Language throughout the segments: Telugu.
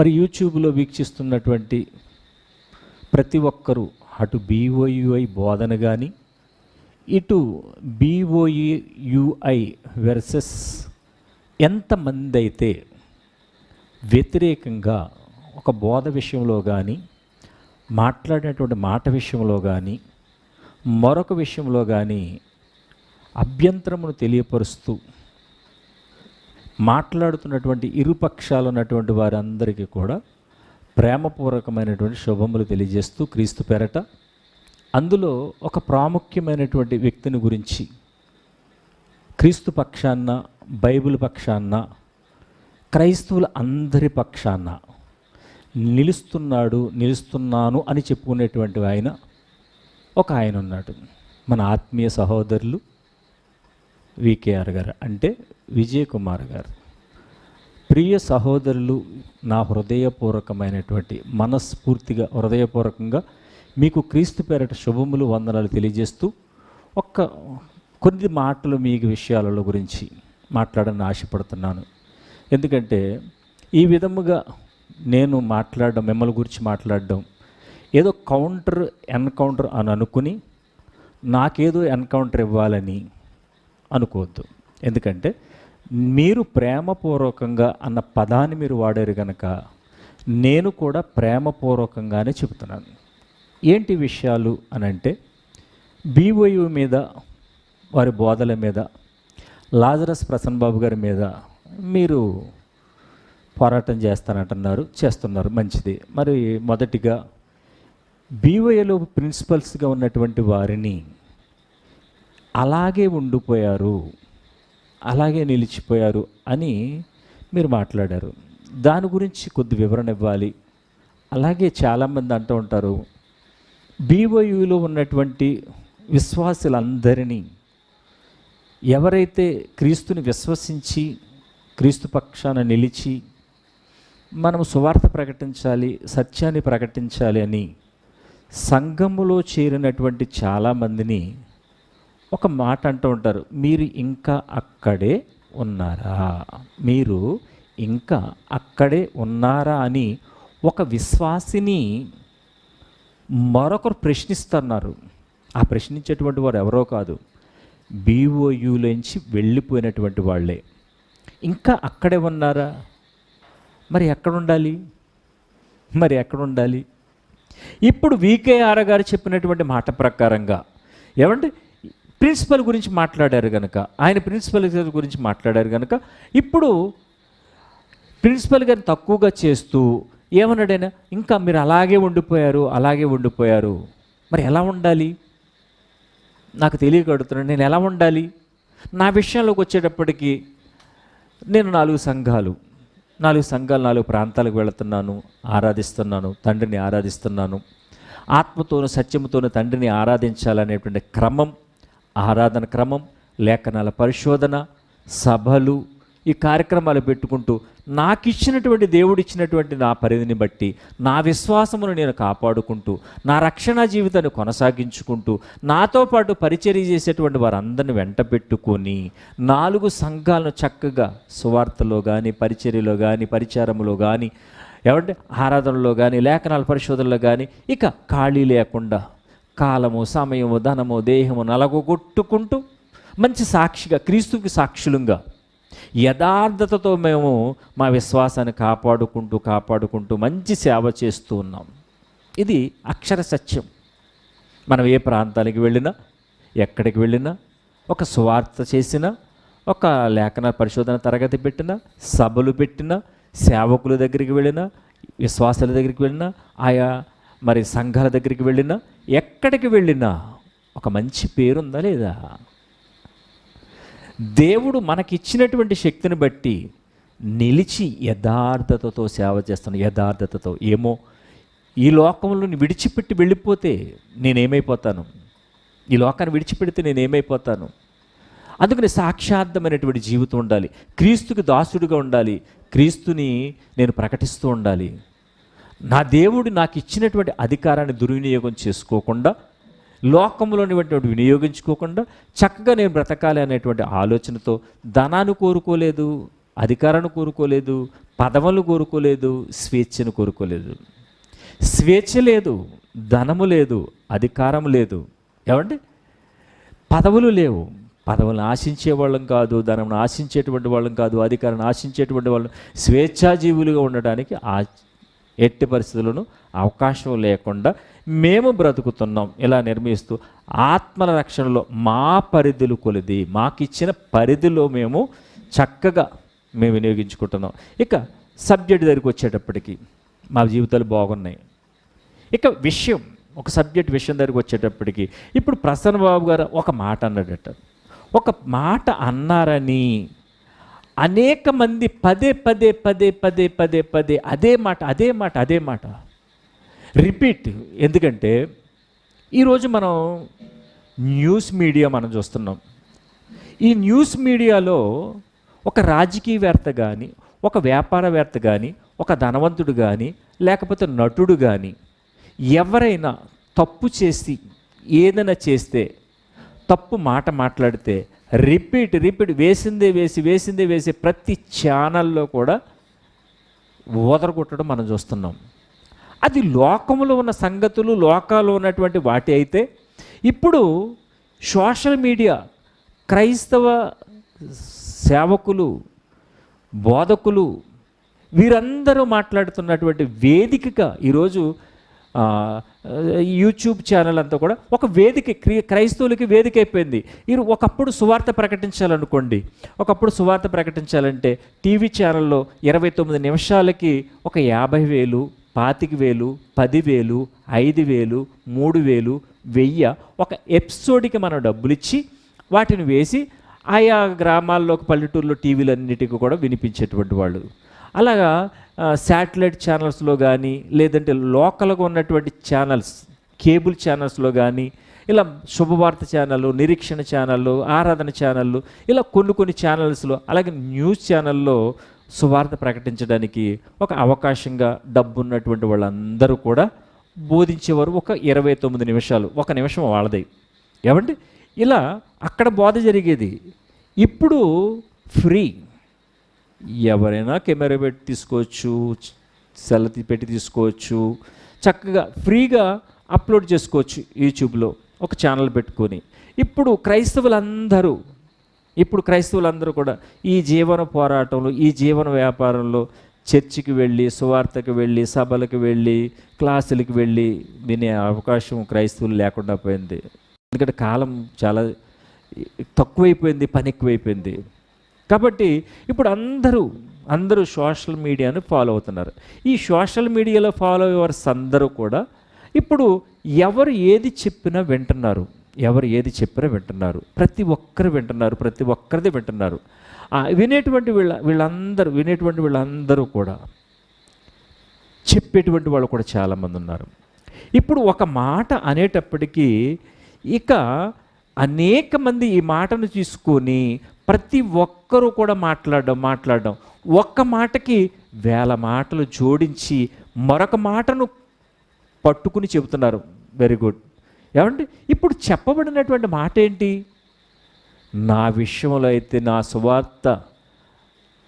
మరి యూట్యూబ్లో వీక్షిస్తున్నటువంటి ప్రతి ఒక్కరూ అటు బీఓయుఐ బోధన కానీ ఇటు బీఓయుఐ వెర్సెస్ ఎంతమంది అయితే వ్యతిరేకంగా ఒక బోధ విషయంలో కానీ మాట్లాడినటువంటి మాట విషయంలో కానీ మరొక విషయంలో కానీ అభ్యంతరమును తెలియపరుస్తూ మాట్లాడుతున్నటువంటి ఇరుపక్షాలు ఉన్నటువంటి వారందరికీ కూడా ప్రేమపూర్వకమైనటువంటి శుభములు తెలియజేస్తూ క్రీస్తు పెరట. అందులో ఒక ప్రాముఖ్యమైనటువంటి వ్యక్తిని గురించి క్రీస్తు పక్షాన్న బైబిల్ పక్షాన్న క్రైస్తవుల అందరి పక్షాన నిలుస్తున్నాడు నిలుస్తున్నాను అని చెప్పుకునేటువంటి ఆయన ఒక ఆయన ఉన్నాడు. మన ఆత్మీయ సహోదరులు వికేఆర్ గారు. అంటే విజయ్ కుమార్ గారు. ప్రియ సహోదరులు నా హృదయపూర్వకమైనటువంటి మనస్ఫూర్తిగా హృదయపూర్వకంగా మీకు క్రీస్తు పేరట శుభములు వందనాలు తెలియజేస్తూ ఒక్క కొన్ని మాటలు మీ విషయాలలో గురించి మాట్లాడని ఆశపడుతున్నాను. ఎందుకంటే ఈ విధముగా నేను మాట్లాడడం మిమ్మల్ని గురించి మాట్లాడడం ఏదో కౌంటర్ ఎన్కౌంటర్ అని అనుకుని నాకేదో ఎన్కౌంటర్ ఇవ్వాలని అనుకోవద్దు. ఎందుకంటే మీరు ప్రేమపూర్వకంగా అన్న పదాన్ని మీరు వాడారు కనుక నేను కూడా ప్రేమపూర్వకంగానే చెబుతున్నాను. ఏంటి విషయాలు అని అంటే బీఓయు మీద వారి బోధల మీద లాజరస్ ప్రసన్న బాబు గారి మీద మీరు పోరాటం చేస్తానంటున్నారు చేస్తున్నారు మంచిది. మరి మొదటిగా బీవైలో ప్రిన్సిపల్స్గా ఉన్నటువంటి వారిని అలాగే ఉండిపోయారు. అలాగే నిలిచిపోయారు అని మీరు మాట్లాడారు. దాని గురించి కొద్ది వివరణ ఇవ్వాలి. అలాగే చాలామంది అంటూ ఉంటారు బీఓయూలో ఉన్నటువంటి విశ్వాసులందరినీ ఎవరైతే క్రీస్తుని విశ్వసించి క్రీస్తు పక్షాన నిలిచి మనం సువార్త ప్రకటించాలి సత్యాన్ని ప్రకటించాలి అని సంఘములో చేరినటువంటి చాలామందిని ఒక మాట అంటూ ఉంటారు మీరు ఇంకా అక్కడే ఉన్నారా? మీరు ఇంకా అక్కడే ఉన్నారా? అని ఒక విశ్వాసిని మరొకరు ప్రశ్నిస్తున్నారు. ఆ ప్రశ్నించేటువంటి వారు ఎవరో కాదు బీఓయూలోంచి వెళ్ళిపోయినటువంటి వాళ్ళే. ఇంకా అక్కడే ఉన్నారా? మరి ఎక్కడ ఉండాలి మరి ఎక్కడ ఉండాలి ఇప్పుడు వికేఆర్ గారు చెప్పినటువంటి మాట ప్రకారంగా ఏమంటే ప్రిన్సిపల్ గురించి మాట్లాడారు కనుక ఆయన ప్రిన్సిపల్ గారి గురించి మాట్లాడారు కనుక ఇప్పుడు ప్రిన్సిపల్ గారిని తక్కువగా చేస్తూ ఏమన్నాడైనా ఇంకా మీరు అలాగే ఉండిపోయారు అలాగే ఉండిపోయారు. మరి ఎలా ఉండాలి? నాకు తెలియకడుతున్నాను నేను ఎలా ఉండాలి? నా విషయంలోకి వచ్చేటప్పటికి నేను నాలుగు సంఘాలు నాలుగు సంఘాలు నాలుగు ప్రాంతాలకు వెళుతున్నాను ఆరాధిస్తున్నాను తండ్రిని ఆరాధిస్తున్నాను. ఆత్మతోనూ సత్యముతోనూ తండ్రిని ఆరాధించాలనేటువంటి క్రమం ఆరాధన క్రమం లేఖనాల పరిశోధన సభలు ఈ కార్యక్రమాలు పెట్టుకుంటూ నాకు ఇచ్చినటువంటి దేవుడు ఇచ్చినటువంటి నా పరిధిని బట్టి నా విశ్వాసమును నేను కాపాడుకుంటూ నా రక్షణ జీవితాన్ని కొనసాగించుకుంటూ నాతో పాటు పరిచర్య చేసేటువంటి వారందరిని వెంట పెట్టుకొని నాలుగు సంఘాలను చక్కగా సువార్తలో కానీ పరిచర్యలో కానీ పరిచారములో కానీ ఏమంటే ఆరాధనలో కానీ లేఖనాల పరిశోధనలో కానీ ఇక ఖాళీ లేకుండా కాలము సమయము ధనము దేహము నలగొట్టుకుంటూ మంచి సాక్షిగా క్రీస్తుకి సాక్షులుగా యథార్థతతో మేము మా విశ్వాసాన్ని కాపాడుకుంటూ కాపాడుకుంటూ మంచి సేవ చేస్తూ ఉన్నాం. ఇది అక్షర సత్యం. మనం ఏ ప్రాంతానికి వెళ్ళినా ఎక్కడికి వెళ్ళినా ఒక సువార్త చేసినా ఒక లేఖన పరిశోధన తరగతి పెట్టినా సభలు పెట్టినా సేవకుల దగ్గరికి వెళ్ళినా విశ్వాసాల దగ్గరికి వెళ్ళినా ఆయా మరి సంఘాల దగ్గరికి వెళ్ళినా ఎక్కడికి వెళ్ళినా ఒక మంచి పేరుందా లేదా? దేవుడు మనకిచ్చినటువంటి శక్తిని బట్టి నిలిచి యథార్థతతో సేవ చేస్తాను యథార్థతతో. ఏమో ఈ లోకంలోని విడిచిపెట్టి వెళ్ళిపోతే నేనేమైపోతాను? ఈ లోకాన్ని విడిచిపెడితే నేనేమైపోతాను? అందుకని సాక్షార్థమైనటువంటి జీవితం ఉండాలి. క్రీస్తుకి దాసుడిగా ఉండాలి. క్రీస్తుని నేను ప్రకటిస్తూ ఉండాలి. నా దేవుడు నాకు ఇచ్చినటువంటి అధికారాన్ని దుర్వినియోగం చేసుకోకుండా లోకంలోనివంటి వినియోగించుకోకుండా చక్కగా నేను బ్రతకాలి అనేటువంటి ఆలోచనతో ధనాన్ని కోరుకోలేదు అధికారాన్ని కోరుకోలేదు పదవులు కోరుకోలేదు స్వేచ్ఛను కోరుకోలేదు. స్వేచ్ఛ లేదు ధనము లేదు అధికారం లేదు. ఏమండి? పదవులు లేవు. పదవులను ఆశించే వాళ్ళం కాదు ధనం ఆశించేటువంటి వాళ్ళం కాదు అధికారాన్ని ఆశించేటువంటి వాళ్ళం స్వేచ్ఛాజీవులుగా ఉండడానికి ఆ ఎట్టి పరిస్థితులను అవకాశం లేకుండా మేము బ్రతుకుతున్నాం. ఇలా నిర్మిస్తూ ఆత్మల రక్షణలో మా పరిధులు కొలిది మాకిచ్చిన పరిధిలో మేము చక్కగా మేము వినియోగించుకుంటున్నాం. ఇక సబ్జెక్ట్ దగ్గరికి వచ్చేటప్పటికి మా జీవితాలు బాగున్నాయి. ఇక విషయం ఒక సబ్జెక్ట్ విషయం దగ్గరికి వచ్చేటప్పటికి ఇప్పుడు ప్రసన్న బాబు గారు ఒక మాట అన్నాడట. ఒక మాట అన్నారని అనేక మంది పదే పదే పదే పదే పదే పదే అదే మాట అదే మాట అదే మాట. రిపీట్ ఎందుకంటే ఈరోజు మనం న్యూస్ మీడియా మనం చూస్తున్నాం. ఈ న్యూస్ మీడియాలో ఒక రాజకీయవేత్త కానీ ఒక వ్యాపారవేత్త కానీ ఒక ధనవంతుడు కానీ లేకపోతే నటుడు కానీ ఎవరైనా తప్పు చేసి ఏదైనా చేస్తే తప్పు మాట మాట్లాడితే రిపీట్ రిపీట్ వేసిందే వేసి వేసిందే వేసి ప్రతి ఛానల్లో కూడా ఓదరగొట్టడం మనం చూస్తున్నాం. అది లోకములో ఉన్న సంగతులు లోకాలు ఉన్నటువంటి వాటి అయితే ఇప్పుడు సోషల్ మీడియా క్రైస్తవ సేవకులు బోధకులు వీరందరూ మాట్లాడుతున్నటువంటి వేదికగా ఈరోజు యూట్యూబ్ ఛానల్ అంతా కూడా ఒక వేదిక క్రి- క్రైస్తవులకి వేదిక అయిపోయింది. మీరు ఒకప్పుడు సువార్త ప్రకటించాలనుకోండి ఒకప్పుడు సువార్త ప్రకటించాలంటే టీవీ ఛానల్లో ఇరవై తొమ్మిది నిమిషాలకి ఒక యాభై వేలు పాతిక వేలు పదివేలు ఐదు వేలు మూడు వేలు వెయ్యి ఒక ఎపిసోడ్కి మనం డబ్బులు ఇచ్చి వాటిని వేసి ఆయా గ్రామాల్లో పల్లెటూరులో టీవీలన్నిటికీ కూడా వినిపించేటువంటి వాళ్ళు. అలాగా శాటిలైట్ ఛానల్స్లో కానీ లేదంటే లోకల్గా ఉన్నటువంటి ఛానల్స్ కేబుల్ ఛానల్స్లో కానీ ఇలా శుభవార్త ఛానళ్ళు నిరీక్షణ ఛానళ్ళు ఆరాధన ఛానళ్ళు ఇలా కొన్ని కొన్ని ఛానల్స్లో అలాగే న్యూస్ ఛానల్లో సువార్త ప్రకటించడానికి ఒక అవకాశంగా డబ్బు ఉన్నటువంటి వాళ్ళందరూ కూడా బోధించేవారు ఒక ఇరవై తొమ్మిది నిమిషాలు ఒక నిమిషం వాళ్ళది. ఏమండి? ఇలా అక్కడ బోధ జరిగేది. ఇప్పుడు ఫ్రీ ఎవరైనా కెమెరా పెట్టి తీసుకోవచ్చు సెల్ పెట్టి తీసుకోవచ్చు చక్కగా ఫ్రీగా అప్లోడ్ చేసుకోవచ్చు యూట్యూబ్లో ఒక ఛానల్ పెట్టుకొని. ఇప్పుడు క్రైస్తవులందరూ ఇప్పుడు క్రైస్తవులందరూ కూడా ఈ జీవన పోరాటంలో ఈ జీవన వ్యాపారంలో చర్చికి వెళ్ళి సువార్తకి వెళ్ళి సభలకు వెళ్ళి క్లాసులకి వెళ్ళి వినే అవకాశం క్రైస్తవులు లేకుండా పోయింది. ఎందుకంటే కాలం చాలా తక్కువైపోయింది పని ఎక్కువైపోయింది. కాబట్టి ఇప్పుడు అందరూ అందరూ సోషల్ మీడియాను ఫాలో అవుతున్నారు. ఈ సోషల్ మీడియాలో ఫాలో అయ్యేవారు అందరూ కూడా ఇప్పుడు ఎవరు ఏది చెప్పినా వింటున్నారు. ఎవరు ఏది చెప్పినా వింటున్నారు. ప్రతి ఒక్కరు వింటున్నారు. ప్రతి ఒక్కరిది వింటున్నారు. వినేటువంటి వీళ్ళ వీళ్ళందరూ వినేటువంటి వీళ్ళందరూ కూడా చెప్పేటువంటి వాళ్ళు కూడా చాలామంది ఉన్నారు. ఇప్పుడు ఒక మాట అనేటప్పటికీ ఇక అనేక మంది ఈ మాటను తీసుకొని ప్రతి ఒక్కరూ కూడా మాట్లాడడం మాట్లాడడం. ఒక్క మాటకి వేల మాటలు జోడించి మరొక మాటను పట్టుకుని చెబుతున్నారు. వెరీ గుడ్ ఏమంటే ఇప్పుడు చెప్పబడినటువంటి మాట ఏంటి? నా విషయంలో అయితే నా సువార్త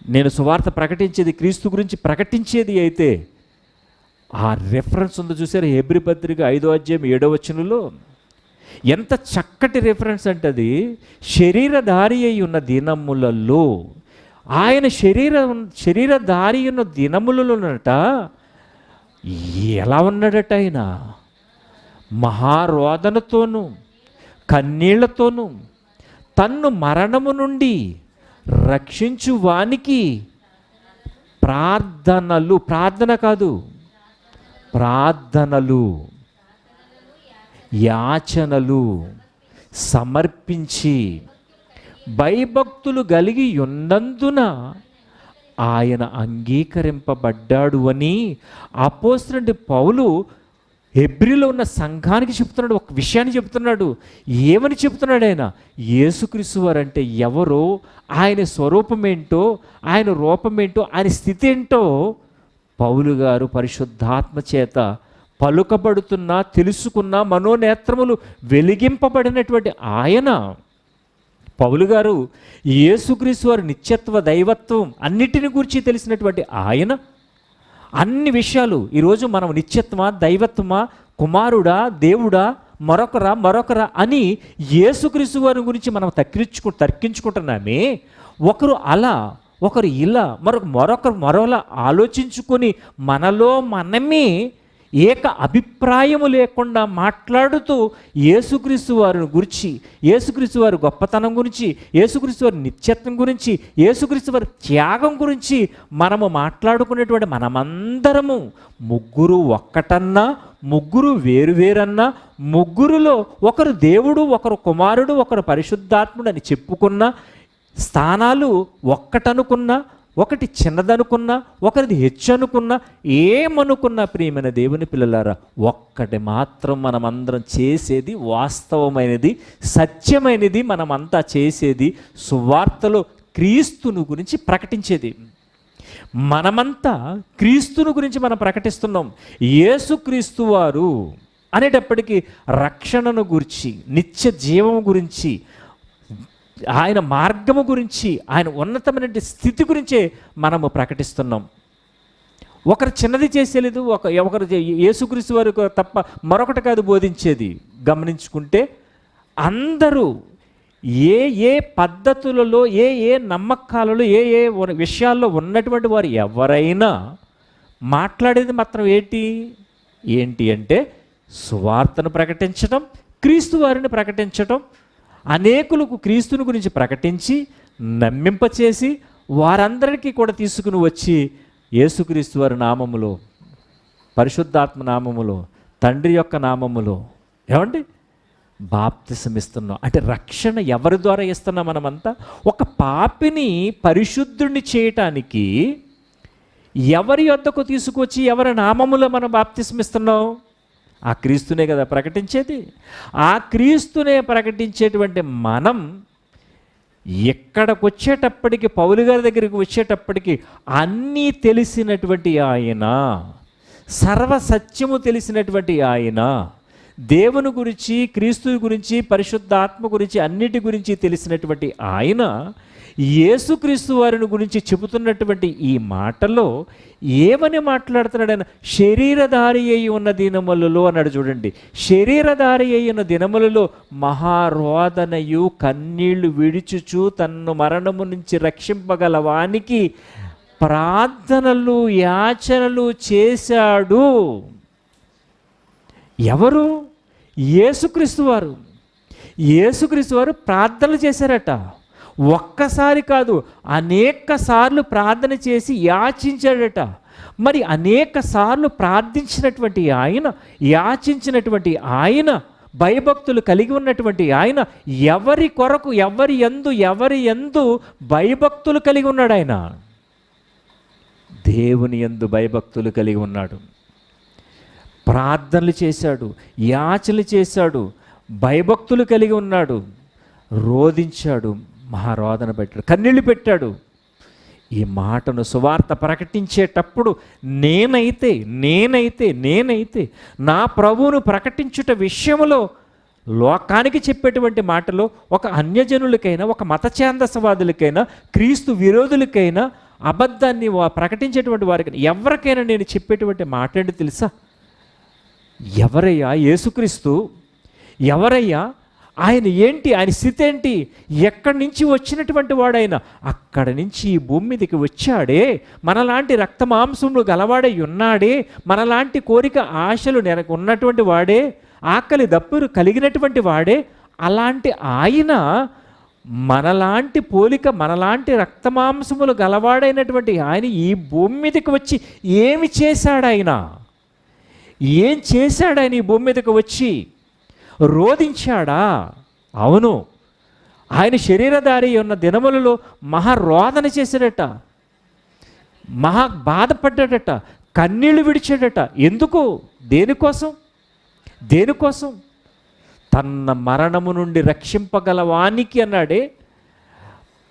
నేను సువార్త ప్రకటించేది క్రీస్తు గురించి ప్రకటించేది అయితే ఆ రెఫరెన్స్ ఉందో చూసారు? హెబ్రి పత్రిక ఐదో అధ్యాయం ఏడో వచనంలో ఎంత చక్కటి రిఫరెన్స్ అంటే అది? శరీరధారి అయి ఉన్న దినములలో ఆయన శరీర శరీరధారి ఉన్న దినములలోనట ఎలా ఉన్నాడట ఆయన? మహారోదనతోనూ కన్నీళ్ళతోనూ తన్ను మరణము నుండి రక్షించు వానికి ప్రార్థనలు ప్రార్థన కాదు ప్రార్థనలు. యాచనలు సమర్పించి భయభక్తులు కలిగి ఉన్నందున ఆయన అంగీకరింపబడ్డాడు అని అపోస్తుడి పౌలు హెబ్రిలో ఉన్న సంఘానికి చెప్తున్నాడు ఒక విషయాన్ని చెప్తున్నాడు. ఏమని చెప్తున్నాడు ఆయన? యేసుక్రీస్తు వారంటే ఎవరో ఆయన స్వరూపం ఏంటో ఆయన రూపం ఏంటో ఆయన స్థితి ఏంటో పౌలు గారు పరిశుద్ధాత్మ చేత పలుకబడుతున్న తెలుసుకున్న మనోనేత్రములు వెలిగింపబడినటువంటి ఆయన. పౌలు గారు యేసుక్రీస్తు వారి నిత్యత్వ దైవత్వం అన్నిటిని గురించి తెలిసినటువంటి ఆయన. అన్ని విషయాలు ఈరోజు మనం నిత్యత్వమా దైవత్వమా కుమారుడా దేవుడా మరొకరా మరొకరా అని యేసుక్రీస్తు వారి గురించి మనం తక్కించుకు తర్కించుకుంటున్నామే. ఒకరు అలా ఒకరు ఇలా మరొక మరొకరు మరోలా ఆలోచించుకొని మనలో మనమే ఏక అభిప్రాయము లేకుండా మాట్లాడుతూ యేసుక్రీస్తు వారిని గురించి యేసుక్రీస్తు వారి గొప్పతనం గురించి యేసుక్రీస్తు వారి నిత్యత్వం గురించి యేసుక్రీస్తు వారి త్యాగం గురించి మనము మాట్లాడుకునేటువంటి మనమందరము ముగ్గురు ఒక్కటన్నా ముగ్గురు వేరువేరన్నా ముగ్గురులో ఒకరు దేవుడు ఒకరు కుమారుడు ఒకరు పరిశుద్ధాత్ముడు అని చెప్పుకున్న స్థానాలు ఒక్కటనుకున్నా ఒకటి చిన్నదనుకున్నా ఒకరిది హెచ్చు అనుకున్నా ఏమనుకున్నా ప్రియమైన దేవుని పిల్లలారా ఒక్కటి మాత్రం మనమందరం చేసేది వాస్తవమైనది సత్యమైనది మనమంతా చేసేది సువార్తలో క్రీస్తును గురించి ప్రకటించేది. మనమంతా క్రీస్తును గురించి మనం ప్రకటిస్తున్నాం. యేసుక్రీస్తు వారు అనేటప్పటికీ రక్షణను గురించి నిత్య జీవం గురించి ఆయన మార్గము గురించి ఆయన ఉన్నతమైన స్థితి గురించే మనము ప్రకటిస్తున్నాం. ఒకరు చిన్నది చేసేలేదు ఒక ఒకరు యేసుక్రీస్తు వారు తప్ప మరొకటి కాదు బోధించేది. గమనించుకుంటే అందరూ ఏ ఏ పద్ధతులలో ఏ ఏ నమ్మకాలలో ఏ ఏ విషయాల్లో ఉన్నటువంటి వారు ఎవరైనా మాట్లాడేది మాత్రం ఏంటి? ఏంటి అంటే సువార్తను ప్రకటించడం క్రీస్తు వారిని ప్రకటించడం అనేకులకు క్రీస్తుని గురించి ప్రకటించి నమ్మింపచేసి వారందరికీ కూడా తీసుకుని వచ్చి యేసుక్రీస్తు వారి నామములో పరిశుద్ధాత్మ నామములో తండ్రి యొక్క నామములో ఏమండి? బాప్తిసం ఇస్తున్నాం అంటే రక్షణ ఎవరి ద్వారా ఇస్తున్నాం మనమంతా? ఒక పాపిని పరిశుద్ధుడిని చేయటానికి ఎవరి యొద్దకు తీసుకొచ్చి ఎవరి నామములో మనం బాప్తిసం ఇస్తున్నాం ఆ క్రీస్తునే కదా ప్రకటించేది? ఆ క్రీస్తునే ప్రకటించేటువంటి మనం ఎక్కడికి వచ్చేటప్పటికి పౌలు గారి దగ్గరికి వచ్చేటప్పటికి అన్నీ తెలిసినటువంటి ఆయన సర్వసత్యము తెలిసినటువంటి ఆయన దేవుని గురించి క్రీస్తు గురించి పరిశుద్ధాత్మ గురించి అన్నిటి గురించి తెలిసినటువంటి ఆయన యేసుక్రీస్తు వారిని గురించి చెబుతున్నటువంటి ఈ మాటలో ఏమని మాట్లాడుతున్నాడు శరీరధారి అయి ఉన్న దినములలో అన్నాడు చూడండి. శరీరధారి అయి ఉన్న దినములలో మహారోదనయు కన్నీళ్ళు విడిచుచు తన్ను మరణము నుంచి రక్షింపగలవానికి ప్రార్థనలు యాచనలు చేశాడు. ఎవరు? యేసుక్రీస్తు వారు. యేసుక్రీస్తు వారు ప్రార్థనలు చేశారట. ఒక్కసారి కాదు అనేక సార్లు ప్రార్థన చేసి యాచించాడట. మరి అనేక సార్లు ప్రార్థించినటువంటి ఆయన యాచించినటువంటి ఆయన భయభక్తులు కలిగి ఉన్నటువంటి ఆయన ఎవరి కొరకు ఎవరి ఎందు ఎవరి ఎందు భయభక్తులు కలిగి ఉన్నాడు ఆయన. దేవుని ఎందు భయభక్తులు కలిగి ఉన్నాడు. ప్రార్థనలు చేశాడు యాచనలు చేశాడు భయభక్తులు కలిగి ఉన్నాడు రోధించాడు మహారోధన పెట్టాడు కన్నీళ్ళు పెట్టాడు. ఈ మాటను సువార్త ప్రకటించేటప్పుడు నేనైతే నేనైతే నేనైతే నా ప్రభువును ప్రకటించుట విషయంలో లోకానికి చెప్పేటువంటి మాటలో ఒక అన్యజనులకైనా ఒక మతఛాందసవాదులకైనా క్రీస్తు విరోధులకైనా అబద్ధాన్ని వా- ప్రకటించేటువంటి వారికి ఎవరికైనా నేను చెప్పేటువంటి మాట ఏంటి తెలుసా? ఎవరయ్యా యేసుక్రీస్తు? ఎవరయ్యా? ఆయన ఏంటి? ఆయన స్థితి ఏంటి? ఎక్కడి నుంచి వచ్చినటువంటి వాడైనా? అక్కడి నుంచి ఈ భూమి మీదకి వచ్చాడే. మనలాంటి రక్త మాంసములు గలవాడై ఉన్నాడే. మనలాంటి కోరిక ఆశలు నెర ఉన్నటువంటి వాడే. ఆకలి దప్పులు కలిగినటువంటి వాడే. అలాంటి ఆయన మనలాంటి పోలిక మనలాంటి రక్తమాంసములు గలవాడైనటువంటి ఆయన ఈ భూమి మీదకి వచ్చి ఏమి చేశాడు ఆయన ఏం చేశాడని ఈ భూమి మీదకి వచ్చి? రోధించాడా? అవును. ఆయన శరీరధారి ఉన్న దినములలో మహారోదన చేశాడట. మహా బాధపడ్డాడట. కన్నీళ్ళు విడిచాడట. ఎందుకు? దేనికోసం? దేనికోసం? తన మరణము నుండి రక్షింపగలవానికి అన్నాడే.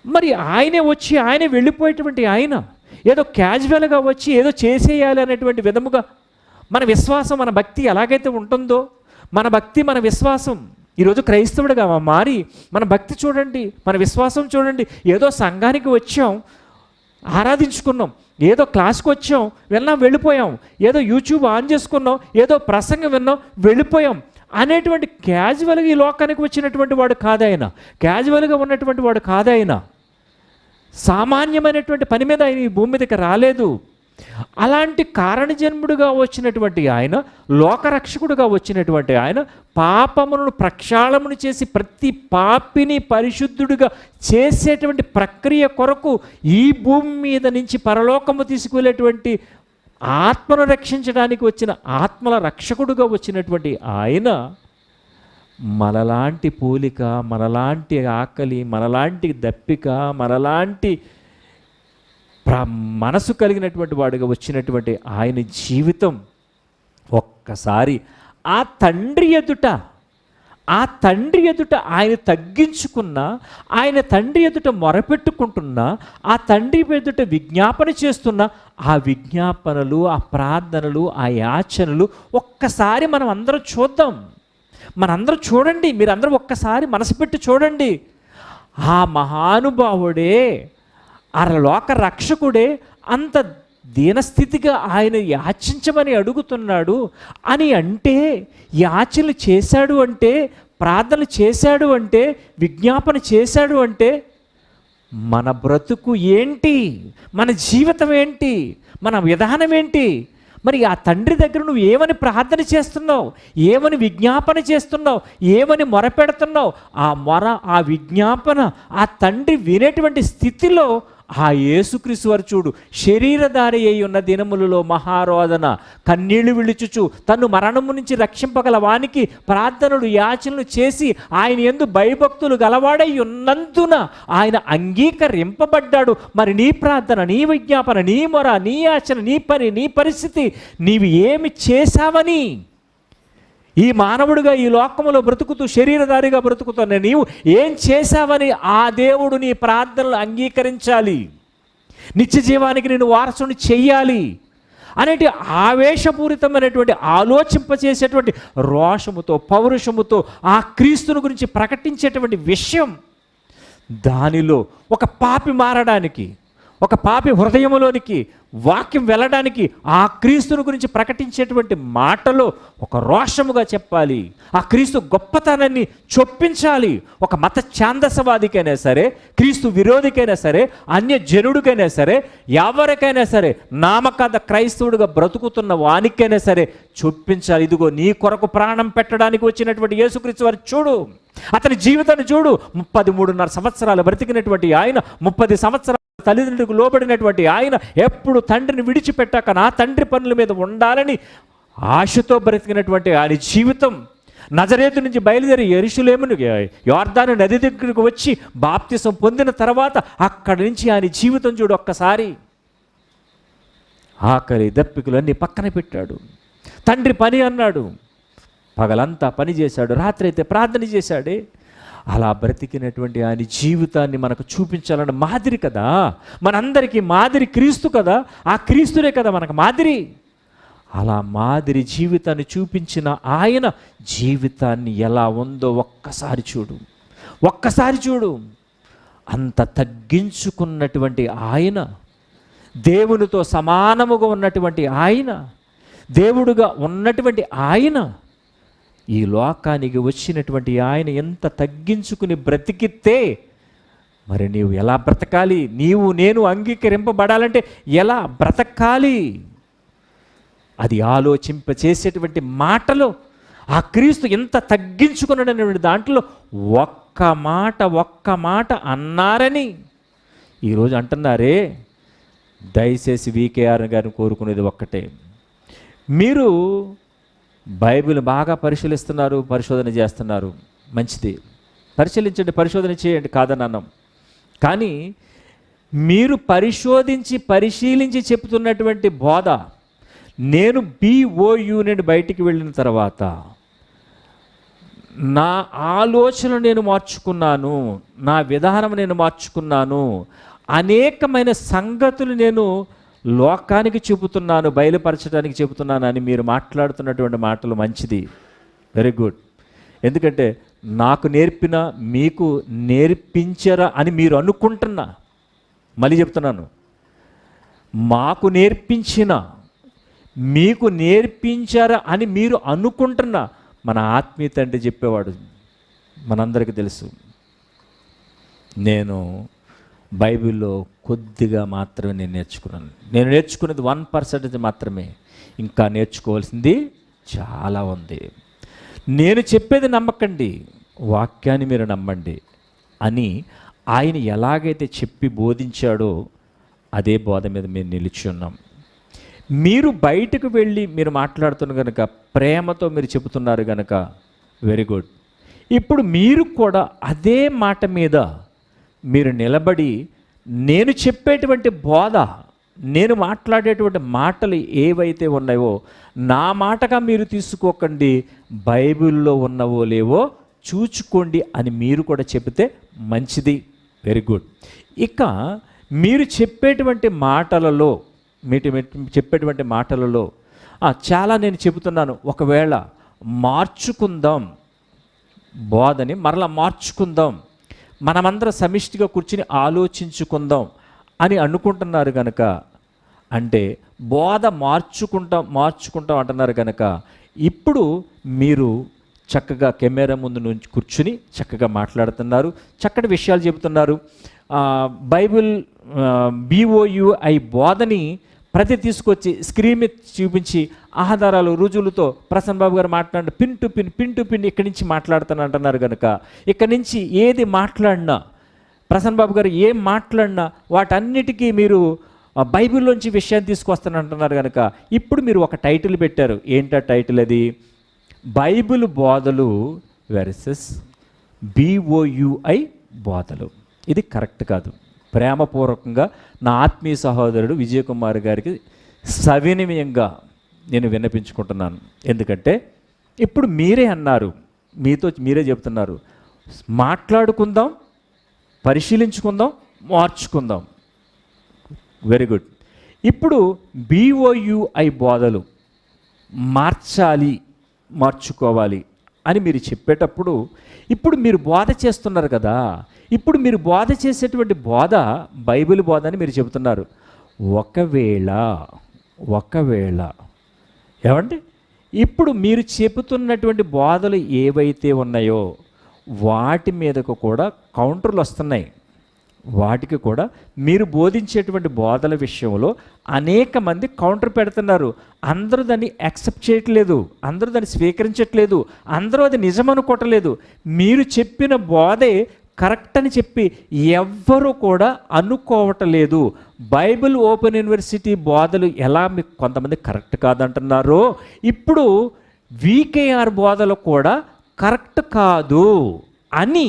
మరి ఆయనే వచ్చి ఆయనే వెళ్ళిపోయేటువంటి ఆయన ఏదో క్యాజువల్గా వచ్చి ఏదో చేసేయాలి అనేటువంటి విధముగా మన విశ్వాసం మన భక్తి ఎలాగైతే ఉంటుందో మన భక్తి మన విశ్వాసం ఈరోజు క్రైస్తవుడుగా మారి మన భక్తి చూడండి మన విశ్వాసం చూడండి ఏదో సంఘానికి వచ్చాం ఆరాధించుకున్నాం ఏదో క్లాస్కి వచ్చాం వెళ్ళాం వెళ్ళిపోయాం ఏదో యూట్యూబ్ ఆన్ చేసుకున్నాం ఏదో ప్రసంగం విన్నాం వెళ్ళిపోయాం అనేటువంటి క్యాజువల్గా ఈ లోకానికి వచ్చినటువంటి వాడు కాదాయన క్యాజువల్గా ఉన్నటువంటి వాడు కాదాయన సామాన్యమైనటువంటి పని మీద ఆయన ఈ భూమి మీదకి రాలేదు. అలాంటి కారణజన్ముడుగా వచ్చినటువంటి ఆయన లోకరక్షకుడుగా వచ్చినటువంటి ఆయన పాపములను ప్రక్షాళమును చేసి ప్రతి పాపిని పరిశుద్ధుడిగా చేసేటువంటి ప్రక్రియ కొరకు ఈ భూమి మీద నుంచి పరలోకము తీసుకువెళ్ళేటువంటి ఆత్మను రక్షించడానికి వచ్చిన ఆత్మల రక్షకుడుగా వచ్చినటువంటి ఆయన మనలాంటి పోలిక మనలాంటి ఆకలి మనలాంటి దప్పిక మనలాంటి ప్ర మనసు కలిగినటువంటి వాడుగా వచ్చినటువంటి ఆయన జీవితం ఒక్కసారి ఆ తండ్రి ఎదుట ఆ తండ్రి ఎదుట ఆయన తగ్గించుకున్న ఆయన తండ్రి ఎదుట మొరపెట్టుకుంటున్న ఆ తండ్రి ఎదుట విజ్ఞాపన చేస్తున్న ఆ విజ్ఞాపనలు ఆ ప్రార్థనలు ఆ యాచనలు ఒక్కసారి మనం అందరం చూద్దాం. మనందరూ చూడండి మీరందరూ ఒక్కసారి మనసు పెట్టి చూడండి. ఆ మహానుభావుడే అరలోక రక్షకుడే అంత దీనస్థితిగా ఆయన యాచించమని అడుగుతున్నాడు అని అంటే యాచనలు చేశాడు అంటే ప్రార్థనలు చేశాడు అంటే విజ్ఞాపన చేశాడు అంటే మన బ్రతుకు ఏంటి? మన జీవితం ఏంటి? మన విధానం ఏంటి? మరి ఆ తండ్రి దగ్గర నువ్వు ఏమని ప్రార్థన చేస్తున్నావు? ఏమని విజ్ఞాపన చేస్తున్నావు? ఏమని మొరపెడుతున్నావు ఆ మొర ఆ విజ్ఞాపన ఆ తండ్రి వినేటువంటి స్థితిలో ఆ యేసుక్రీస్తు వారు చూడు శరీరధారి అయి ఉన్న దినములలో మహారోదన కన్నీళ్ళు విడుచుచు తను మరణము నుంచి రక్షింపగల వానికి ప్రార్థనలు యాచనలు చేసి ఆయన ఎందు భయభక్తులు గలవాడై ఉన్నందున ఆయన అంగీకరింపబడ్డాడు. మరి నీ ప్రార్థన నీ విజ్ఞాపన నీ మొర నీ యాచన నీ పని నీ పరిస్థితి నీవు ఏమి చేశావని ఈ మానవుడిగా ఈ లోకములో బ్రతుకుతూ శరీరధారిగా బ్రతుకుతున్న నీవు ఏం చేశావని ఆ దేవుడు నీ ప్రార్థనలు అంగీకరించాలి. నిత్య జీవానికి నేను వారసుని చెయ్యాలి. అనేటి ఆవేశపూరితమైనటువంటి ఆలోచింపచేసేటువంటి రోషముతో పౌరుషముతో ఆ క్రీస్తుని గురించి ప్రకటించేటువంటి విషయం దానిలో ఒక పాపి మారడానికి ఒక పాపి హృదయములోనికి వాక్యం వెళ్ళడానికి ఆ క్రీస్తుని గురించి ప్రకటించేటువంటి మాటలో ఒక రోషముగా చెప్పాలి. ఆ క్రీస్తు గొప్పతనాన్ని చొప్పించాలి. ఒక మత ఛాందసవాదికైనా సరే క్రీస్తు విరోధికైనా సరే అన్య జనుడికైనా సరే ఎవరికైనా సరే నామకాద క్రైస్తవుడిగా బ్రతుకుతున్న వానికైనా సరే చొప్పించాలి. ఇదిగో నీ కొరకు ప్రాణం పెట్టడానికి వచ్చినటువంటి యేసుక్రీస్తు వారు చూడు. అతని జీవితాన్ని చూడు. ముప్పది మూడున్నర సంవత్సరాలు బ్రతికినటువంటి ఆయన ముప్పది సంవత్సరాలు తల్లిదండ్రులకు లోబడినటువంటి ఆయన ఎప్పుడు తండ్రిని విడిచిపెట్టాక నా తండ్రి పనుల మీద ఉండాలని ఆశతో బ్రతికినటువంటి ఆయన జీవితం నజరేతు నుంచి బయలుదేరి ఎరుషులేమును యోర్ధాను నది దగ్గరకు వచ్చి బాప్తిసం పొందిన తర్వాత అక్కడి నుంచి ఆయన జీవితం చూడు ఒక్కసారి. ఆకలి దప్పికలన్నీ పక్కన పెట్టాడు. తండ్రి పని అన్నాడు. పగలంతా పని చేశాడు. రాత్రి అయితే ప్రార్థన చేశాడే. అలా బ్రతికినటువంటి ఆయన జీవితాన్ని మనకు చూపించాలన్న మాదిరి కదా. మనందరికీ మాదిరి క్రీస్తు కదా. ఆ క్రీస్తునే కదా మనకు మాదిరి. అలా మాదిరి జీవితాన్ని చూపించిన ఆయన జీవితాన్ని ఎలా ఉందో ఒక్కసారి చూడు. ఒక్కసారి చూడు. అంత తగ్గించుకున్నటువంటి ఆయన దేవునితో సమానముగా ఉన్నటువంటి ఆయన దేవుడుగా ఉన్నటువంటి ఆయన ఈ లోకానికి వచ్చినటువంటి ఆయన ఎంత తగ్గించుకుని బ్రతికితే మరి నీవు ఎలా బ్రతకాలి? నీవు నేను అంగీకరింపబడాలంటే ఎలా బ్రతకాలి? అది ఆలోచింప చేసేటువంటి మాటలు ఆ క్రీస్తు ఎంత తగ్గించుకున్నాడనేటువంటి దాంట్లో ఒక్క మాట ఒక్క మాట అన్నారని ఈరోజు అంటున్నారే. దయచేసి వికేఆర్ గారిని కోరుకునేది ఒక్కటే. మీరు బైబిల్ బాగా పరిశీలిస్తున్నారు పరిశోధన చేస్తున్నారు. మంచిది. పరిశీలించండి పరిశోధన చేయండి కాదని అన్నాం. కానీ మీరు పరిశోధించి పరిశీలించి చెప్తున్నటువంటి బోధ నేను బీఓ నుండి బయటికి వెళ్ళిన తర్వాత నా ఆలోచన నేను మార్చుకున్నాను నా విధానం నేను మార్చుకున్నాను అనేకమైన సంగతులు నేను లోకానికి చెబుతున్నాను బయలుపరచడానికి చెబుతున్నాను అని మీరు మాట్లాడుతున్నటువంటి మాటలు మంచిది. వెరీ గుడ్ ఎందుకంటే నాకు నేర్పిన మీకు నేర్పించరా అని మీరు అనుకుంటున్నా మళ్ళీ చెప్తున్నాను. మాకు నేర్పించిన మీకు నేర్పించారా అని మీరు అనుకుంటున్న మన ఆత్మీయ తండ్రి చెప్పేవాడు మనందరికీ తెలుసు. నేను బైబిల్లో కొద్దిగా మాత్రమే నేను నేర్చుకున్నాను. నేను నేర్చుకున్నది వన్ పర్సెంటేజ్ మాత్రమే. ఇంకా నేర్చుకోవాల్సింది చాలా ఉంది. నేను చెప్పేది నమ్మకండి వాక్యాన్ని మీరు నమ్మండి అని ఆయన ఎలాగైతే చెప్పి బోధించాడో అదే బోధ మీద మేము నిలిచి ఉన్నాం. మీరు బయటకు వెళ్ళి మీరు మాట్లాడుతున్న కనుక ప్రేమతో మీరు చెబుతున్నారు కనుక వెరీ గుడ్. ఇప్పుడు మీరు కూడా అదే మాట మీద మీరు నిలబడి నేను చెప్పేటువంటి బోధ నేను మాట్లాడేటువంటి మాటలు ఏవైతే ఉన్నాయో నా మాటగా మీరు తీసుకోకండి బైబిల్లో ఉన్నవో లేవో చూచుకోండి అని మీరు కూడా చెబితే మంచిది. వెరీ గుడ్ ఇక మీరు చెప్పేటువంటి మాటలలో మీటి చెప్పేటువంటి మాటలలో చాలా నేను చెబుతున్నాను. ఒకవేళ మార్చుకుందాం బోధని మరలా మార్చుకుందాం. మనమందరం సమిష్టిగా కూర్చుని ఆలోచించుకుందాం అని అనుకుంటున్నారు కనుక అంటే బోధ మార్చుకుంటాం మార్చుకుంటాం అంటున్నారు కనుక ఇప్పుడు మీరు చక్కగా కెమెరా ముందు నుంచి కూర్చుని చక్కగా మాట్లాడుతున్నారు చక్కటి విషయాలు చెబుతున్నారు. బైబిల్ బిఓయుఐ బోధని ప్రతి తీసుకొచ్చి స్క్రీన్ మీద చూపించి ఆధారాలు రుజువులతో ప్రసన్న బాబు గారు మాట్లాడిన pin to pin pin to pin ఇక్కడి నుంచి మాట్లాడుతాను అంటున్నారు కనుక ఇక్కడి నుంచి ఏది మాట్లాడినా ప్రసన్న బాబు గారు ఏం మాట్లాడినా వాటన్నిటికీ మీరు బైబిల్లోంచి విషయాన్ని తీసుకొస్తాను అంటున్నారు కనుక ఇప్పుడు మీరు ఒక టైటిల్ పెట్టారు. ఏంటా టైటిల్ అది? బైబిల్ బోధలు వెర్సెస్ బీఓయుఐ బోధలు. ఇది కరెక్ట్ కాదు. ప్రేమపూర్వకంగా నా ఆత్మీయ సహోదరుడు విజయకుమార్ గారికి సవినిమయంగా నేను విన్నపించుకుంటున్నాను. ఎందుకంటే ఇప్పుడు మీరే అన్నారు మీతో మీరే చెప్తున్నారు మాట్లాడుకుందాం పరిశీలించుకుందాం మార్చుకుందాం. వెరీ గుడ్ ఇప్పుడు బీఓయుఐ బోధలు మార్చాలి మార్చుకోవాలి. అని మీరు చెప్పేటప్పుడు ఇప్పుడు మీరు బోధ చేస్తున్నారు కదా ఇప్పుడు మీరు బోధ చేసేటువంటి బోధ బైబిల్ బోధ అని మీరు చెబుతున్నారు. ఒకవేళ ఒకవేళ ఏమండి? ఇప్పుడు మీరు చెబుతున్నటువంటి బోధలు ఏవైతే ఉన్నాయో వాటి మీదకు కూడా కౌంటర్లు వస్తున్నాయి. వాటికి కూడా మీరు బోధించేటువంటి బోధల విషయంలో అనేక మంది కౌంటర్ పెడుతున్నారు. అందరూ దాన్ని యాక్సెప్ట్ చేయట్లేదు. అందరూ దాన్ని స్వీకరించట్లేదు. అందరూ అది నిజమనుకోవట్లేదు. మీరు చెప్పిన బోధే కరెక్ట్ అని చెప్పి ఎవ్వరూ కూడా అనుకోవటలేదు. బైబిల్ ఓపెన్ యూనివర్సిటీ బోధలు ఎలా మీకు కొంతమంది కరెక్ట్ కాదంటున్నారో ఇప్పుడు వీకేఆర్ బోధలు కూడా కరెక్ట్ కాదు. అని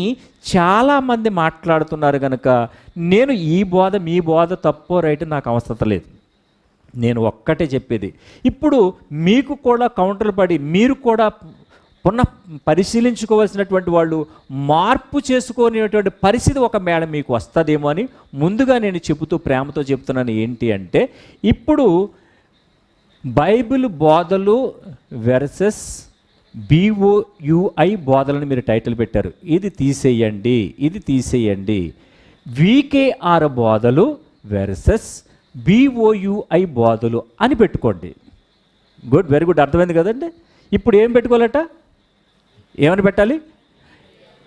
చాలామంది మాట్లాడుతున్నారు కనుక నేను ఈ బోధ మీ బోధ తప్పో రైట్ నాకు అవసరం లేదు. నేను ఒక్కటే చెప్పేది. ఇప్పుడు మీకు కూడా కౌంటర్లు పడి మీరు కూడా పునః పరిశీలించుకోవాల్సినటువంటి వాళ్ళు మార్పు చేసుకునేటువంటి పరిస్థితి ఒక మేడం మీకు వస్తుందేమో అని ముందుగా నేను చెబుతూ ప్రేమతో చెప్తున్నాను ఏంటి అంటే ఇప్పుడు బైబిల్ బోధలు వెర్సెస్ బిఓయుఐ బోధలను మీరు టైటిల్ పెట్టారు. ఇది తీసేయండి ఇది తీసేయండి. వికేఆర్ బోధలు వెర్సెస్ బిఓయుఐ బోధలు అని పెట్టుకోండి. గుడ్ వెరీ గుడ్ అర్థమైంది కదండి? ఇప్పుడు ఏం పెట్టుకోవాలట? ఏమని పెట్టాలి?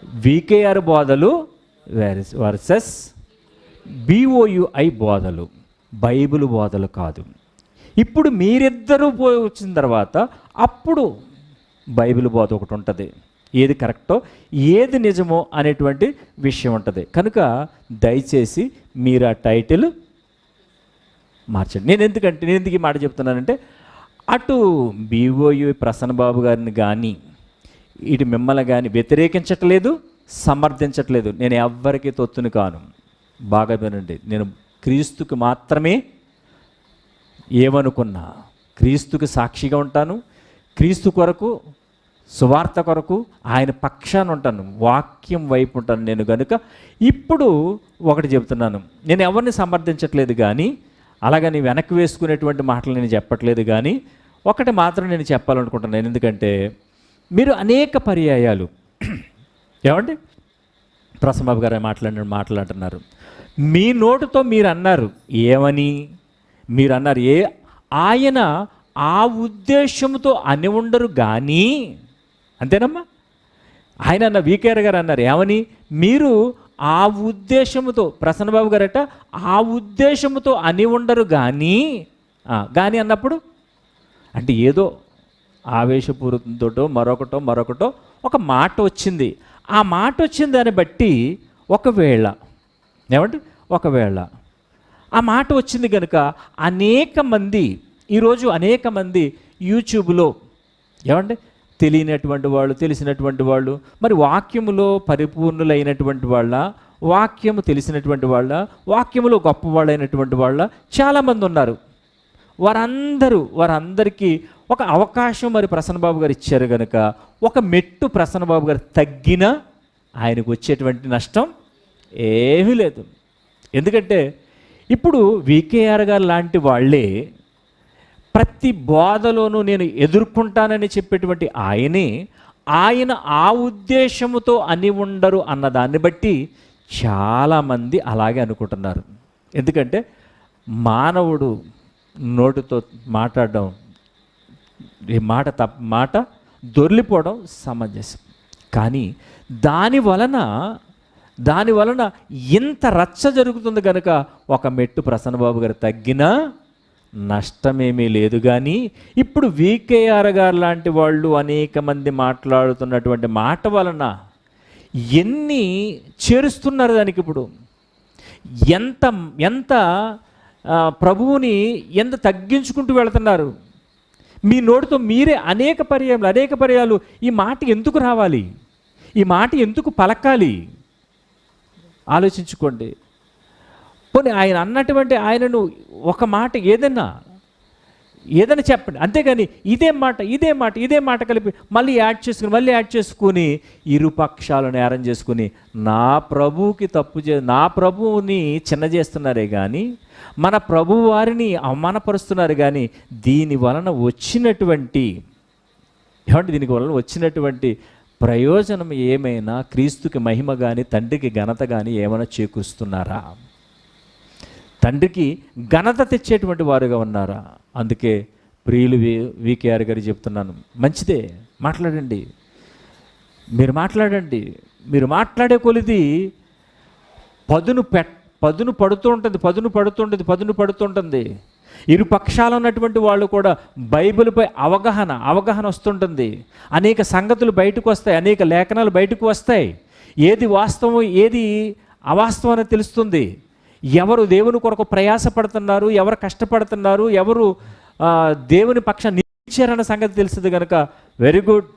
వికేఆర్ బోధలు వెర్స్ వర్సెస్ బిఓయుఐ బోధలు. బైబిల్ బోధలు కాదు. ఇప్పుడు మీరిద్దరూ పోయి వచ్చిన తర్వాత అప్పుడు బైబిల్ బోధ ఒకటి ఉంటుంది. ఏది కరెక్టో ఏది నిజమో అనేటువంటి విషయం ఉంటుంది. కనుక దయచేసి మీరు ఆ టైటిల్ మార్చండి. నేను ఎందుకంటే నేను ఎందుకు ఈ మాట చెప్తున్నానంటే అటు బీఓయు ప్రసన్న బాబు గారిని కానీ ఇటు మిమ్మల్ని కానీ వ్యతిరేకించట్లేదు సమర్థించట్లేదు. నేను ఎవ్వరికీ తొత్తుని కాను. బాగా వినండి. నేను క్రీస్తుకు మాత్రమే ఏమనుకున్నా క్రీస్తుకు సాక్షిగా ఉంటాను క్రీస్తు కొరకు సువార్త కొరకు ఆయన పక్షాన ఉంటాను వాక్యం వైపు ఉంటాను నేను కనుక ఇప్పుడు ఒకటి చెబుతున్నాను నేను ఎవరిని సమర్థించట్లేదు కానీ అలాగని వెనక్కి వేసుకునేటువంటి మాటలు నేను చెప్పట్లేదు కానీ ఒకటి మాత్రం నేను చెప్పాలనుకుంటున్నాను. ఎందుకంటే మీరు అనేక పర్యాయాలు ఏమండి? ప్రసంబాబు గారు మాట్లాడిన మాట్లాడుతున్నారు. మీ నోటుతో మీరు అన్నారు ఏమని? మీరు అన్నారు ఏ ఆయన ఆ ఉద్దేశంతో అని ఉండరు కానీ అంతేనమ్మా? ఆయన అన్న వీకేఆర్ గారు అన్నారు ఏమని? మీరు ఆ ఉద్దేశముతో ప్రసన్నబాబు గారట ఆ ఉద్దేశముతో అని ఉండరు కానీ కానీ అన్నప్పుడు? అంటే ఏదో ఆవేశపూరితంతో మరొకటో మరొకటో ఒక మాట వచ్చింది. ఆ మాట వచ్చిన దాన్ని బట్టి ఒకవేళ ఏమంటే ఒకవేళ. ఆ మాట వచ్చింది కనుక అనేక మంది ఈరోజు అనేక మంది యూట్యూబ్లో ఏమంటే తెలియనటువంటి వాళ్ళు తెలిసినటువంటి వాళ్ళు మరి వాక్యములో పరిపూర్ణులైనటువంటి వాళ్ళ వాక్యము తెలిసినటువంటి వాళ్ళ వాక్యములో గొప్పవాళ్ళైనటువంటి వాళ్ళ చాలామంది ఉన్నారు. వారందరూ వారందరికీ ఒక అవకాశం మరి ప్రసన్నబాబు గారు ఇచ్చారు కనుక ఒక మెట్టు ప్రసన్నబాబు గారు తగ్గినా ఆయనకు వచ్చేటువంటి నష్టం ఏమీ లేదు. ఎందుకంటే ఇప్పుడు వికేఆర్ గారు లాంటి వాళ్ళే ప్రతి బోధలోనూ నేను ఎదుర్కొంటానని చెప్పేటువంటి ఆయనే ఆయన ఆ ఉద్దేశముతో అని ఉండరు అన్న దాన్ని బట్టి చాలామంది అలాగే అనుకుంటున్నారు. ఎందుకంటే మానవుడు నోటితో మాట్లాడడం ఈ మాట తప్ప మాట దొర్లిపోవడం సమంజసం. కానీ దాని వలన దాని వలన ఇంత రచ్చ జరుగుతుంది కనుక ఒక మెట్టు ప్రసన్నబాబు గారు తగ్గినా నష్టమేమీ లేదు కానీ ఇప్పుడు వికేఆర్ గారు లాంటి వాళ్ళు అనేక మంది మాట్లాడుతున్నటువంటి మాట వలన ఎన్ని చేరుస్తున్నారు దానికి ఇప్పుడు? ఎంత ఎంత ప్రభువుని ఎంత తగ్గించుకుంటూ వెళుతున్నారు? మీ నోటితో మీరే అనేక పర్యాలు అనేక పర్యాలు ఈ మాట ఎందుకు రావాలి? ఈ మాట ఎందుకు పలకాలి? ఆలోచించుకోండి. పోనీ ఆయన అన్నటువంటి ఆయనను ఒక మాట ఏదన్నా ఏదైనా చెప్పండి. అంతేగాని ఇదే మాట ఇదే మాట ఇదే మాట కలిపి మళ్ళీ యాడ్ చేసుకుని మళ్ళీ యాడ్ చేసుకుని ఇరు పక్షాలు నేరం చేసుకుని నా ప్రభువుకి తప్పు చే నా ప్రభువుని చిన్న చేస్తున్నారే కానీ మన ప్రభు వారిని అవమానపరుస్తున్నారు కానీ దీని వలన వచ్చినటువంటి ఏమంటే దీనికి వలన వచ్చినటువంటి ప్రయోజనం ఏమైనా క్రీస్తుకి మహిమ కానీ తండ్రికి ఘనత కానీ ఏమైనా చేకూరుస్తున్నారా? తండ్రికి ఘనత తెచ్చేటువంటి వారుగా ఉన్నారా? అందుకే ప్రియులు వి వికేఆర్ గారు చెప్తున్నాను. మంచిదే మాట్లాడండి. మీరు మాట్లాడండి. మీరు మాట్లాడే కొలిది పదును పెట్ పదును పడుతూ ఉంటుంది పదును పడుతుంటుంది పదును పడుతుంటుంది ఇరు పక్షాలు ఉన్నటువంటి వాళ్ళు కూడా బైబిల్పై అవగాహన అవగాహన వస్తుంటుంది. అనేక సంగతులు బయటకు వస్తాయి అనేక లేఖనాలు బయటకు వస్తాయి. ఏది వాస్తవం ఏది అవాస్తవం అనేది తెలుస్తుంది. ఎవరు దేవుని కొరకు ప్రయాసపడుతున్నారు ఎవరు కష్టపడుతున్నారు ఎవరు దేవుని పక్ష నిలిచారన్న సంగతి తెలుస్తుంది కనుక వెరీ గుడ్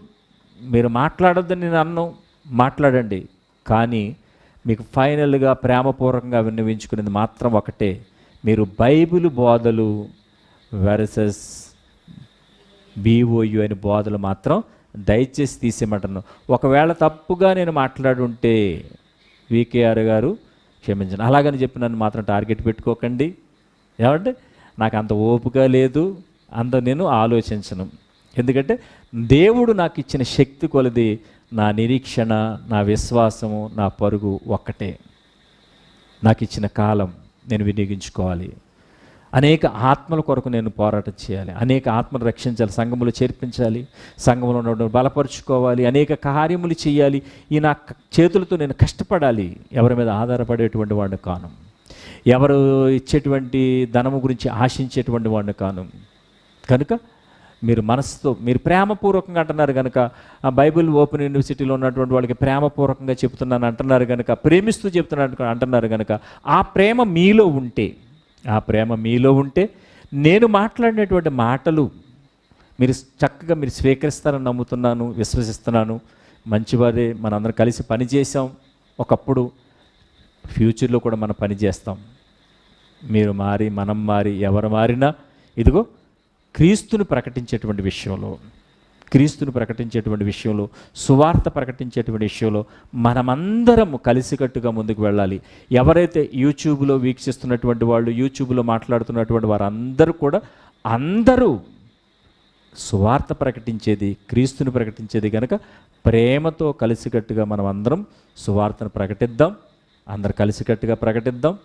మీరు మాట్లాడొద్దని నేను అన్ను మాట్లాడండి. కానీ మీకు ఫైనల్గా ప్రేమపూర్వకంగా విన్నవించుకునేది మాత్రం ఒకటే మీరు బైబిల్ బోధలు వెరసెస్ బీఓయు అనే బోధలు మాత్రం దయచేసి తీసేయమంటున్నాను. ఒకవేళ తప్పుగా నేను మాట్లాడుంటే వికేఆర్ గారు క్షమించండి. అలాగని చెప్పి నన్ను మాత్రం టార్గెట్ పెట్టుకోకండి. ఏమంటే నాకు అంత ఓపిక లేదు అంత నేను ఆలోచించను. ఎందుకంటే దేవుడు నాకు ఇచ్చిన శక్తి కొలది నా నిరీక్షణ నా విశ్వాసము నా పరుగు ఒక్కటే. నాకు ఇచ్చిన కాలం నేను వినియోగించుకోవాలి. అనేక ఆత్మల కొరకు నేను పోరాటం చేయాలి. అనేక ఆత్మలు రక్షించాలి. సంఘములు చేర్పించాలి. సంఘంలో ఉన్న బలపరుచుకోవాలి. అనేక కార్యములు చేయాలి. ఈ నా చేతులతో నేను కష్టపడాలి. ఎవరి మీద ఆధారపడేటువంటి వాడిని కాను. ఎవరు ఇచ్చేటువంటి ధనము గురించి ఆశించేటువంటి వాడిని కాను. కనుక మీరు మనసుతో మీరు ప్రేమపూర్వకంగా అంటున్నారు కనుక ఆ బైబిల్ ఓపెన్ యూనివర్సిటీలో ఉన్నటువంటి వాళ్ళకి ప్రేమపూర్వకంగా చెప్తున్నాను అంటున్నారు కనుక ప్రేమిస్తూ చెప్తున్నాను అంటున్నారు కనుక ఆ ప్రేమ మీలో ఉంటే ఆ ప్రేమ మీలో ఉంటే నేను మాట్లాడినటువంటి మాటలు మీరు చక్కగా మీరు స్వీకరిస్తారని నమ్ముతున్నాను విశ్వసిస్తున్నాను. మంచివారే మనందరం కలిసి పని చేసాం ఒకప్పుడు ఫ్యూచర్లో కూడా మనం పని చేస్తాం. మీరు మారి మనం మారి ఎవరు మారినా ఇదిగో క్రీస్తుని ప్రకటించేటువంటి విషయంలో. క్రీస్తును ప్రకటించేటువంటి విషయంలో సువార్త ప్రకటించేటువంటి విషయంలో మనమందరం కలిసికట్టుగా ముందుకు వెళ్ళాలి. ఎవరైతే యూట్యూబ్లో వీక్షిస్తున్నటువంటి వాళ్ళు యూట్యూబ్లో మాట్లాడుతున్నటువంటి వారందరూ కూడా అందరూ సువార్త ప్రకటించేది క్రీస్తుని ప్రకటించేది కనుక ప్రేమతో కలిసికట్టుగా మనం అందరం సువార్తను ప్రకటిద్దాం. అందరు కలిసికట్టుగా ప్రకటిద్దాం.